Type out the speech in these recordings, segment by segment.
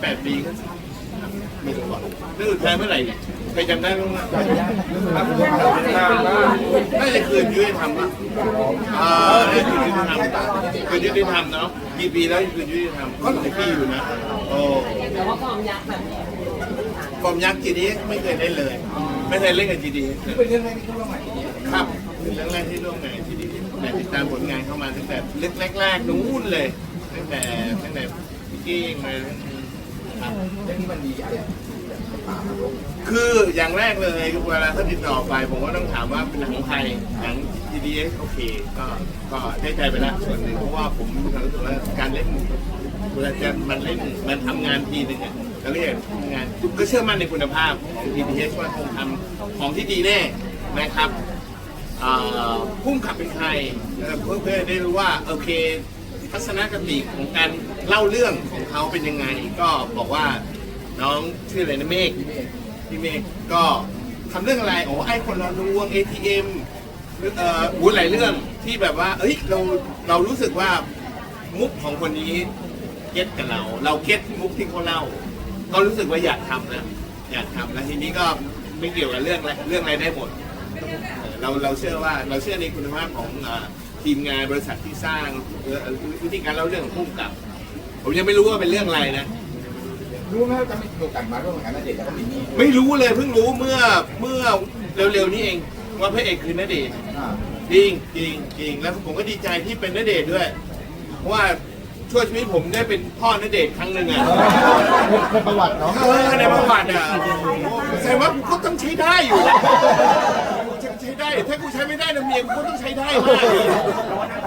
แปดปีก็ไม่รู้ว่าเรื่องสุดท้ายเมื่อไหร่เนี่ยใครจำได้บ้างไหมน่าจะคืนยุติธรรมป่ะอ่าคืนยุติธรรมคืนยุติธรรมเนาะกี่ปีแล้วคืนยุติธรรมก็หลายปีอยู่นะโอ้แต่ว่าความยักษ์แบบฟอร์มยักษ์จีดีไม่เคยเล่นเลย ไม่เคยเล่นกับจีดีเป็นเรื่องแรกที่เขาร่วมงานที่นี่ครับเป็นเรื่องแรกที่ร่วมงานจีดีแต่ติดตามผลงานเข้ามาตั้งแต่เล็กแรกๆนู้นเลย ตั้งแต่ตั้งแต่พี่กิ้งมาครับ เรื่องนี้มันดีอะไรคืออย่างแรกเลยเวลาเขาติดต่อไป ผมก็ต้องถามว่าเป็นหนังของใครหนัง GDS โอเค ก็ก็ได้ใจไปแล้วส่วนหนึ่งเพราะว่าผมมีความรู้สึกว่าการเล่นเวลาจะมันเล่นมันทำงานทีนึงเนี่ยแล้วก็อยากทำงานก็เชื่อมั่นในคุณภาพของ GDS ว่าคงทำของที่ดีแน่นะครับพุ่มขับเป็นใครเอ่อเพื่อเพื่อได้รู้ว่าโอเค ทัศนคติของการ เล่าเรื่องของเขาเป็นยังไง ก็บอกว่าน้องชื่ออะไรนะเมฆพี่เมฆก็ทำเรื่องอะไรโอ้ไอ้คนเราลวง ATM เอ่อวุ้นหลายเรื่องที่แบบว่า เอ้ยเราเรารู้สึกว่ามุกของคนนี้เก็ตกับเรา เราเก็ตมุกที่เขาเล่า ก็รู้สึกว่าอยากทำนะอยากทำแล้วทีนี้ก็ไม่เกี่ยวกับเรื่องอะไรเรื่องอะไรได้หมดเราเราเชื่อว่าเราเชื่อในคุณภาพของทีมงานบริษัทที่สร้างวิธีการเล่าเรื่องของพุ่มกับ ผมยังไม่รู้ว่าเป็นเรื่องอะไรนะ รู้ไหมว่าจะไม่มีโอกาสมาร่วมงานนัเดชน์แล้วก็มินนี่ไม่รู้เลยเพิ่งรู้เมื่อเมื่อเร็วๆนี้เองว่าพระเอกคือณเดชน์อ่าจริงจริงจริงแล้วผมก็ดีใจที่เป็นณเดชน์ด้วย เพราะว่าช่วยชีวิตผมได้เป็นพ่อณเดชน์ครั้งหนึ่งอะเป็นประวัติเนาะเออในประวัติอะแสดงว่ากูก็ต้องใช้ได้อยู่แล้วกูจะใช้ได้ ถ้ากูใช้ไม่ได้นะเมียกูก็ต้องใช้ได้มาก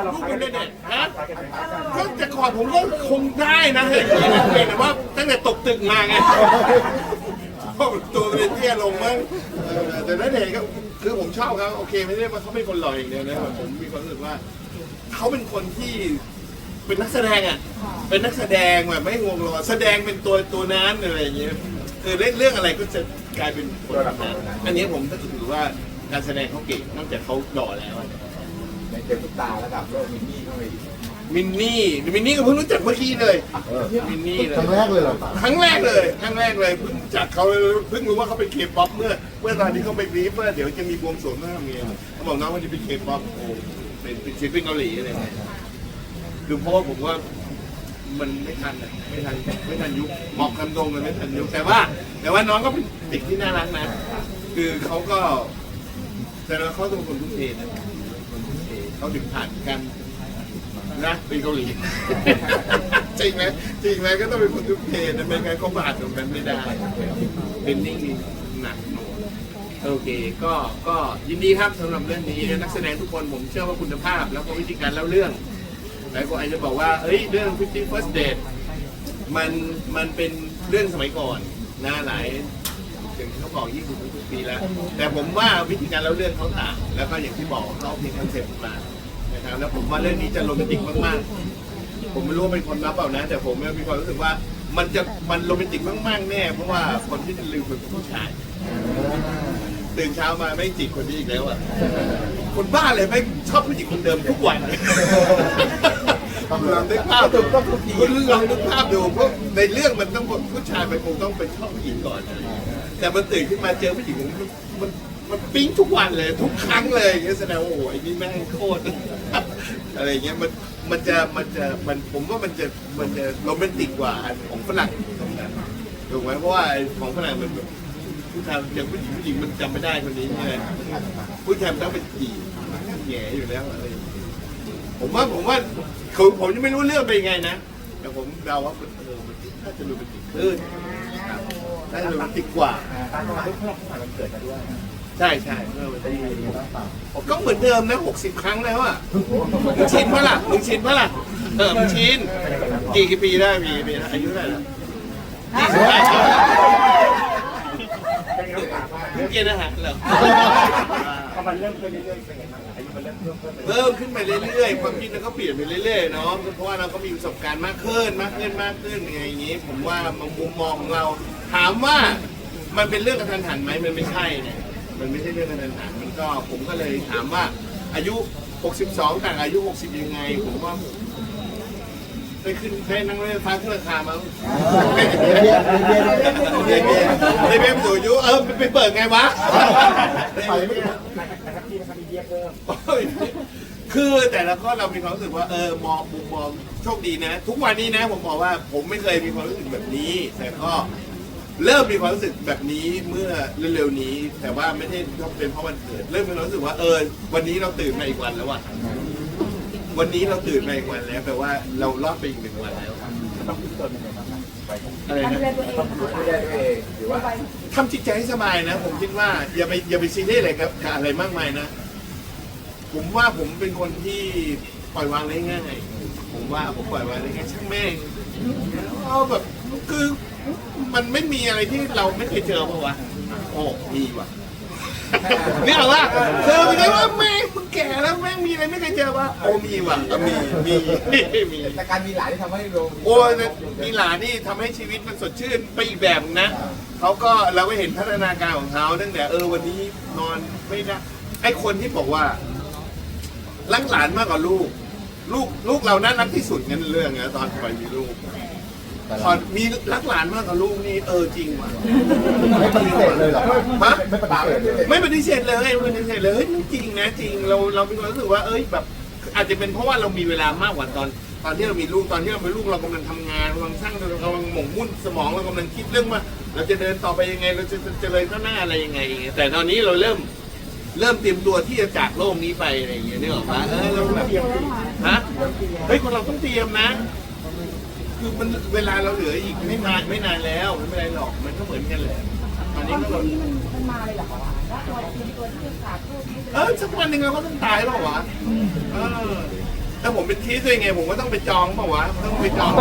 ลูกเป็นเดชน์ฮะก็แต่ก่อนผมก็คงได้นะเฮ้ยเพียงแต่ว่าตั้งแต่ตกตึกมาไงตัวเป็นเตี้ยลงมั้งแต่นั่นเองก็คือผมชอบเขาโอเคไม่ได้ว่าเขาเป็นคนหล่ออย่างเดียวนะผมมีความรู้สึกว่าเขาเป็นคนที่เป็นนักแสดงอะ เป็นนักแสดงแบบไม่ห่วงหรอแสดงเป็นตัวตัวนั้นอะไรอย่างเงี้ยเออเล่นเรื่องอะไรก็จะกลายเป็นคนแบบนั้นอันนี้ผมก็ถือว่า การแสดงเขาเก่งนอกจากเขาหล่อแล้วอะในเจอตุ๊กตาระดับโลกมินนี่เข้าไปอีกมินนี่มินนี่ก็เพิ่งรู้จักเมื่อกี้เลยมินนี่เลย ครั้งแรกเลยเหรอครั้งแรกเลยครั้งแรกเลยเพิ่งรู้จักเขาเพิ่งรู้ว่าเขาเป็นเคป๊อปเมื่อ เมื่อตอนที่เขาไปบรีฟว่าเดี๋ยวจะมีบวงสรวงเมื่อทำเงี้ยเขาบอกน้องว่าจะเป็นเคป๊อปโอ้เป็นเป็นศิลปินเกาหลีอะไรเงี้ยคือเพราะว่าผมว่ามันไม่ทันอะไม่ทันไม่ทันยุคหมอกคำดงมันไม่ทันยุคแต่ว่า แต่ว่าน้องก็เป็นเด็กที่น่ารักนะ คือเขาก็ แต่ว่าเขาเป็นคนทุ่มเทนะคนทุ่มเทเขาถึงผ่านกันนะเป็นเกาหลีจริงไหมจริงไหมก็ต้องเป็นคนทุกเพนะไม่งั้นเขาผ่านตรงนั้นไม่ได้เป็นนิ่งหนักหน่วงโอเค ก็ก็ยินดีครับสำหรับเรื่องนี้นักแสดงทุกคนผมเชื่อว่าคุณภาพ แล้วก็วิธีการเล่าเรื่องหลายคนอาจจะบอกว่าเอ้ยเรื่อง 50 First Date มันมันเป็นเรื่องสมัยก่อนนะหลาย อย่างที่เขาบอก20 30ปีแล้ว แต่ผมว่าวิธีการเล่าเรื่องเขาต่าง แล้วก็อย่างที่บอกเขาเอาเพลงคอนเซ็ปต์มานะครับแล้วผมว่าเรื่องนี้จะโรแมนติกมากๆ ผมไม่รู้ว่าเป็นคนรับเปล่านะ แต่ผมมีความรู้สึกว่ามันจะมันโรแมนติกมากๆแน่ เพราะว่าคนที่จะลืมเป็นผู้ชายตื่นเช้ามาไม่จีบคนนี้อีกแล้วอะ คนบ้าเลยไม่ชอบผู้หญิงคนเดิมทุกวันลองนึกภาพดูคุณลองนึกภาพดูเพราะในเรื่องมันต้องผู้ชายมันคงต้องเป็นชอบผู้หญิงก่อน แต่มันตื่นขึ้นมาเจอผู้หญิงมันมันมันปิ๊งทุกวันเลย ทุกครั้งเลยอย่างเงี้ยแสดงว่าโอ้โหไอ้นี่แม่งโคตร อะไรเงี้ยมันมันจะมันจะมันผมว่ามันจะมันจะโรแมนติกกว่าอันของฝรั่งตรงนั้นถูกไหมเพราะว่าของฝรั่งมันแบบผู้ชายอย่างผู้หญิงผู้หญิงมันจำไม่ได้คนนี้ใช่ไหมผู้ชายมันต้องเป็นจีแง่อยู่แล้วอะไรอย่างเงี้ยผมว่าผมว่าคือผมยังไม่รู้เรื่องเป็นยังไงนะแต่ผมเดาว่าเออมันน่าจะโรแมนติกขึ้น น่าจะโรแมนติกกว่าการทำงานเพื่อนผ่านวันเกิดมาด้วยใช่ใช่เมื่อวันที่ก็เหมือนเดิมนะหกสิบครั้งแล้วอะมึงชินปะล่ะมึงชินปะล่ะเออมึงชินกี่กี่ปีได้มีกี่ปีนะอายุเท่าไหร่ละยี่สิบห้ามึงเกณฑ์อาหารเหรอพอมันเริ่มขึ้นเรื่อยๆเป็นไงบ้างอายุมันเริ่มเพิ่มขึ้นเพิ่มขึ้นไปเรื่อยๆ ความคิดเราก็เปลี่ยนไปเรื่อยๆเนาะเพราะว่าเราก็มีประสบการณ์มากขึ้นมากขึ้นมากขึ้นอย่างนี้ ผมว่ามุมมองของเรา ถามว่ามันเป็นเรื่องกระทันหันไหมมันไม่ใช่เนี่ยมันไม่ใช่เรื่องกระทันหันมันก็ผมก็เลยถามว่าอายุ 62 ต่างอายุ 60 ยังไง ผมว่าได้ขึ้นได้นั่งรถไฟฟ้าขึ้นราคามั้งเบียเบียเบียเบียร์เบียร์ได้เบียร์สูยุเออไปเปิดไงวะไปไม่ได้นะครับที่นะครับมีเบียเพิ่มคือแต่ละข้อเรามีความรู้สึกว่าเออมองมุมมองโชคดีนะ ทุกวันนี้นะ ผมบอกว่าผมไม่เคยมีความรู้สึกแบบนี้ แต่ก็ เริ่มมีความรู้สึกแบบนี้เมื่อเร็วๆนี้ แต่ว่าไม่ได้เป็นเพราะวันเกิด เริ่มมีความรู้สึกว่าเออวันนี้เราตื่นมาอีกวันแล้วว่ะวันนี้เราตื่นมาอีกวันแล้วแปลว่าเรารอดไปอีกหนึ่งวันแล้วต้องพิจารณายังไงบ้างครับไปของอะไรดูนะแลตัวเองไม่ได้เองหรือว่าทำจิตใจให้สบายนะ ผมคิดว่าอย่าไปอย่าไปซีเรียสอะไรกับกับอะไรมากมายนะ ผมว่าผมเป็นคนที่ปล่อยวางได้ง่ายผมว่าผมปล่อยวางได้ง่ายช่างแม่งเอาแบบคือ มันไม่มีอะไรที่เราไม่เคยเจอปะวะโอ้มีว่ะนี่เหรอวะเธอไม่ได้ว่าแม่งมึงแก่แล้วแม่งมีอะไรไม่เคยเจอวะโอ้มีว่ะก็มีมีมีแต่การมีหลานที่ทำให้เราโอ้ยมีหลานนี่ทำให้ชีวิตมันสดชื่นไปอีกแบบนึงนะเขาก็เราก็เห็นพัฒนาการของเขาตั้งแต่เออวันนี้นอนไม่ได้ไอคนที่บอกว่ารักหลานมากกว่าลูก ลูกลูกเราน่ารักที่สุดงั้นเรื่องนะตอนไปมีลูก ตอนมีรักหลานมากกว่าลูกนี่เออจริงว่ะไม่ปฏิเสธเลยเหรอฮะไม่ปฏิเสธเลยไม่ปฏิเสธเลยไม่ปฏิเสธเลยเฮ้ยจริงนะจริงเราเรามีความรู้สึกว่าเอ้ยแบบ อาจจะเป็นเพราะว่าเรามีเวลามากกว่าตอน ตอนที่เรามีลูกตอนที่เราเป็นลูกเรากำลังทำงานกำลังสร้างเรากำลังหมกมุ่นสมองเรากำลังคิดเรื่องว่า เราจะเดินต่อไปยังไง เราจะเจริญข้างหน้าอะไรยังไงอย่างเงี้ยแต่ตอนนี้เราเริ่มเริ่มเตรียมตัวที่จะจากโลกนี้ไปอะไรอย่างเงี้ยนึกออกปะเออเราแบบฮะเฮ้ยคนเราต้องเตรียมนะ คือมันเวลาเราเหลืออีกไม่นานไม่นานแล้วไม่เป็นไรหรอกมันก็เหมือนกันแหละตอนนี้ก็นี้มันมันมาเลยเหรอคะว่าตัวเตรียมตัวที่จะขาดลูกที่จะเออสักวันหนึ่งเราก็ต้องตายเปล่าวะเออถ้าผมเป็นทีสด้วยไงผมก็ต้องไปจองเปล่าวะต้องไปจอง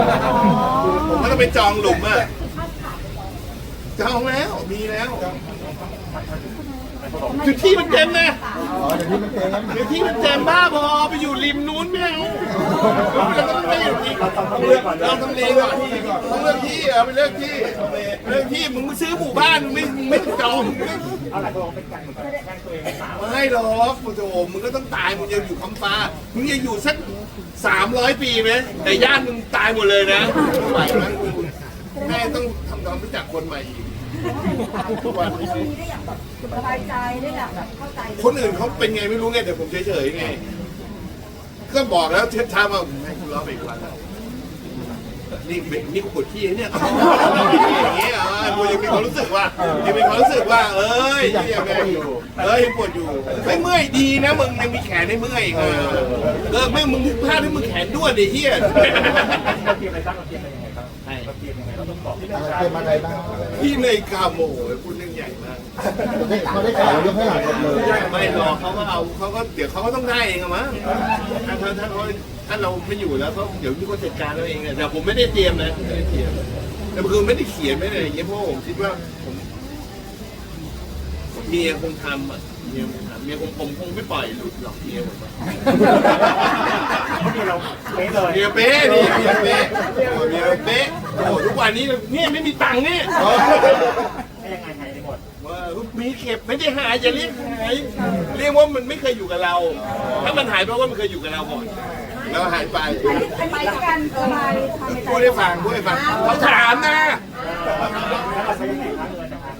ผมก็ต้องไปจองหลุมอะจองแล้วมีแล้วจุดที่มันเต็มนะอ๋อเดี๋ยวนี้มันเต็มเดี๋ยวที่มันเต็มบ้าบอไปอยู่ริมนู้นไม่เอา เราต้องไปอยู่ที่เราต้องเลือกเราต้องเลือกก่อนต้องเลือกที่เออไปเลือกที่เลือกที่มึงไม่ซื้อหมู่บ้านมึงไม่มึงไม่จองมึงไม่เอาหลายคนบอกเป็นการเหมือนกับแกล้งตัวเองหรือเปล่าไม่หรอกโอ้โหมึงก็ต้องตายมึงจะอยู่คำฟ้ามึงจะอยู่สักสามร้อยปีไหมแต่ญาติมึงตายหมดเลยนะไม่ไหวนะมึงแม่ต้องทำความรู้จักคนใหม่อีกทุกวันนี้เรื่องนี้ได้อย่างแบบสบายใจได้อย่างแบบเข้าใจ คนอื่นเขาเป็นไงไม่รู้ไงแต่ผมเฉยๆไง ก็บอกแล้วเช้าเช้ามาให้คุณรอไปอีกวันแล้วนี่เป็นนี่กูปวดขี้เนี่ยอย่างเงี้ยอะกูยังมีความรู้สึกว่ายังมีความรู้สึกว่า เอ้ยยังไงอยู่เอ้ยยังปวดอยู่ไม่เมื่อยดีนะมึงยังมีแขนให้เมื่อยอีกเออเออไม่มึงพลาดให้มึงแขนด้วนดิเฮียเราเตรียมอะไรบ้างเราเตรียมอะไรยังไงบ้างเราเตรียมยังไงเราต้องบอกที่เต็มอะไรบ้างพี่เลยกาโมพูดเรื่องใหญ่มาก เขาได้ข่าวยกให้หลานหมดเลยไม่หรอกเขาก็เอาเขาก็เดี๋ยวเขาก็ต้องได้เองอะมั้งถ้าถ้าถ้าเขาถ้าเราไม่อยู่แล้วเขาเดี๋ยวมีคนจัดการเราเองอะแต่ผมไม่ได้เตรียมนะไม่ได้เตรียมแต่คือไม่ได้เขียนไม่ได้อะไรอย่างเงี้ยเพราะว่าผมคิดว่าผมเมียคงทำอะเมียคงทำเมียคงผมคงไม่ปล่อยหลุดหรอกเมียผมอะเพราะเราเป๊ะเลยเมียเป๊ะนี่เมียเป๊ะโอ้เมียเป๊ะโอ้ทุกวันนี้เนี่ยไม่มีตังค์เนี่ยให้ยังไงหายไปหมดว่า มีเก็บไม่ได้หายอย่าเรียกหายเรียกว่ามันไม่เคยอยู่กับเรา ถ้ามันหายเพราะว่ามันเคยอยู่กับเราก่อนแล้วหายไปอันนี้กันสบายทำในใจพูดให้ฟังพูดให้ฟังเขาถามนะแล้วเราใช้ยังไงคะเงินนะคะ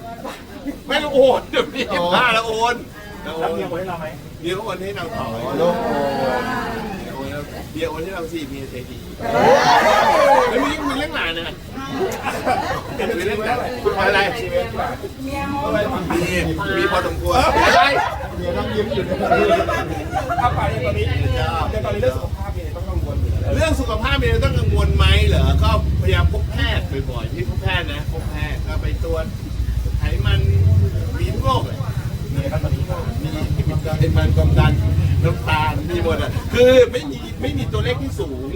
ไม่รู้โอนเดี๋ยวนี้บ้าแล้วโอนแล้วโอแล้วนเมียโอนให้เราไหมเดี๋ยวเขาโอนให้เราต่อโลกโอ้เดี๋ยวโอนให้เราสิเมียใจดีแล้วมีมีเรื่องหลานนะ มีเรื่องอะไรอะไรเมียโมมีมีพอสมควรไรเดี๋ยวต้องยิ้มอยู่ในตอนนี้ถ้าไปตอนนี้ในตอนนี้เรื่องสุขภาพเนี่ยต้องกังวลเรื่องสุขภาพเนี่ยต้องกังวลไหมเหรอก็พยายามพบแพทย์บ่อยๆที่พบแพทย์นะพบแพทย์ก็ไปตรวจไขมันมีโรคมีอะไรบ้างตอนนี้มีไขมันความดันน้ำตาลมีหมดอะคือไม่มีไม่มีตัวเลขที่สูง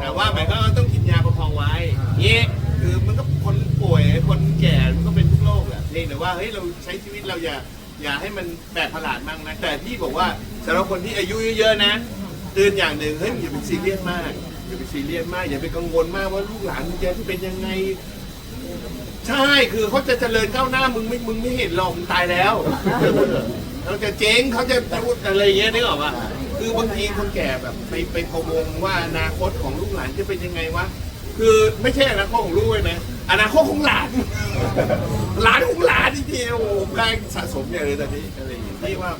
แต่ว่าหมันก็ต้องกินยาประคองไว้เงี้ยคือมันก็คนป่วยคน แก่มันก็เป็นทุกโรคแหละเพียงแต่ว่าเฮ้ยเราใช้ชีวิตเราอย่าอย่าให้มันแปลกประหลาดมากนะแต่ที่บอกว่าสำหรับคนที่อายุเยอะๆนะเตือนอย่างหนึ่งเฮ้ยอย่าไปซีเรียสมากอย่าไปซีเรียสมากอย่าไปกังวลมากว่าลูกหลานมึงจะเป็นยังไง ใช่คือเขาจะเจริญก้าวหน้ามึงไม่มึงไม่เห็นหรอกมึงตายแล้วเขาจะเจ๊งเขาจะพูดอะไรอย่างเงี้ยนึกออกปะคคือบางทีคนแก่แบบไปไปพะวงว่าอนาคตของลูกหลานจะเป็นยังไงวะคือไม่ใช่อนาคตของลูกเลยนะ อนาคตของหลาน หลานของหลานจริงๆโอ้โหแรงสะสมอย่างเลยตอนนี้อะไรอย่างเงี้ยที่ว่า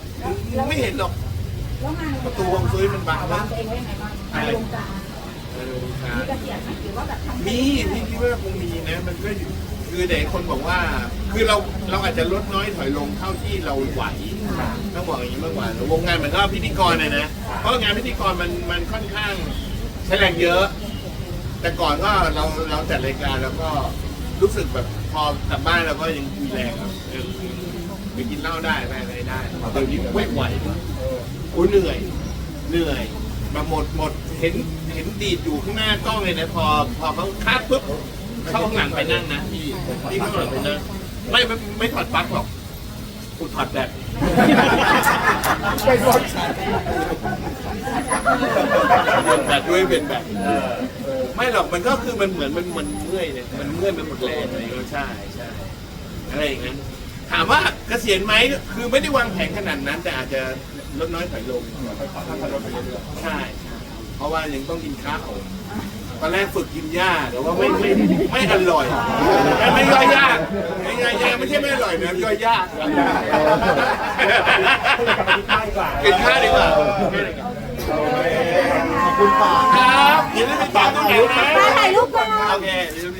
ไม่เห็นหรอกแล้วงานประตูฮวงซุยมันบังวานะงตัวเองไว้ยังไงบ้างในวงการเออครับมีเกษียณไหมหรือว่าแบบทำมีพี่คิดว่าคงมีนะมันก็อยู่คือเด็กคนบอกว่า คือเราเราอาจจะลดน้อยถอยลงเท่าที่เราไหวต้องบอกอย่างนี้มากกว่าแต่วงงานมันก็พิธีกรนะนะเพราะงานพิธีกรมันมันค่อนข้างใช้แรงเยอะ แต่ก่อนก็เราเราจัดรายการแล้วก็รู้สึกแบบพอกลับบ้านเราก็ยังมีแรงครับเออไปกินเหล้าได้ไปอะไรได้เดี๋ยวนี้ไม่ไหวโอ้เหนื่อย เหนื่อยมาหมดหมดเห็นเห็นดีดอยู่ข้างหน้ากล้องเลยนะพอพอเขาคาดปุ๊บเข้าข้างหลังไปนั่งนะพี่พี่เข้าข้างหลังไปนั่งไม่ไม่ไม่ถอดปลั๊กหรอกกูถอดแบบไม่รอดเป็นแบบด้วยเป็นแบบ ไม่หรอกมันก็คือมันเหมือนมันมันเมื่อยเนี่ยมันเมื่อยมันหมดแรงอะไรก็ใช่ใช่อะไรอย่างนั้นถามว่าเกษียณไหมคือไม่ได้วางแผนขนาดนั้น แต่อาจจะลดน้อยถอยลงใช่ใช่เพราะว่ายังต้องกินข้าวตอนแรกฝึกกินหญ้าแต่ว่าไม่ไม่ไม่อร่อยไม่ไม่ย่อยยากไม่ย่อยยากไม่ใช่ไม่อร่อยนะย่อยยากกินข้าวดีกว่าขอบคุณป่าครับ อย่าลืมไปตามต้องเห็นนะถ่ายรูปก่อน โอเคอย่าลืม